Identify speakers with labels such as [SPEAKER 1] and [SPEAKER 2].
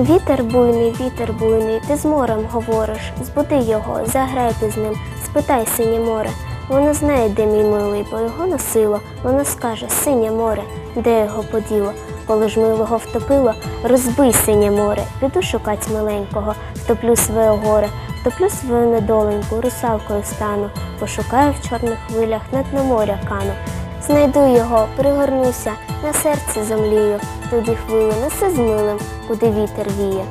[SPEAKER 1] Вітер буйний, вітер буйний, ти з морем говориш, збуди його, заграйте з ним, спитай синє море. Воно знає, де мій милий, бо його носило. Воно скаже, синє море, де його поділо. Коли ж милого втопило, розбий синє море, піду шукать миленького, втоплю своє горе, втоплю свою недоленьку, русалкою стану, пошукаю в чорних хвилях на дно моря кану. Знайду його, пригорнуся, на серце землію, тоді хвилю несе з милим, куди вітер віє.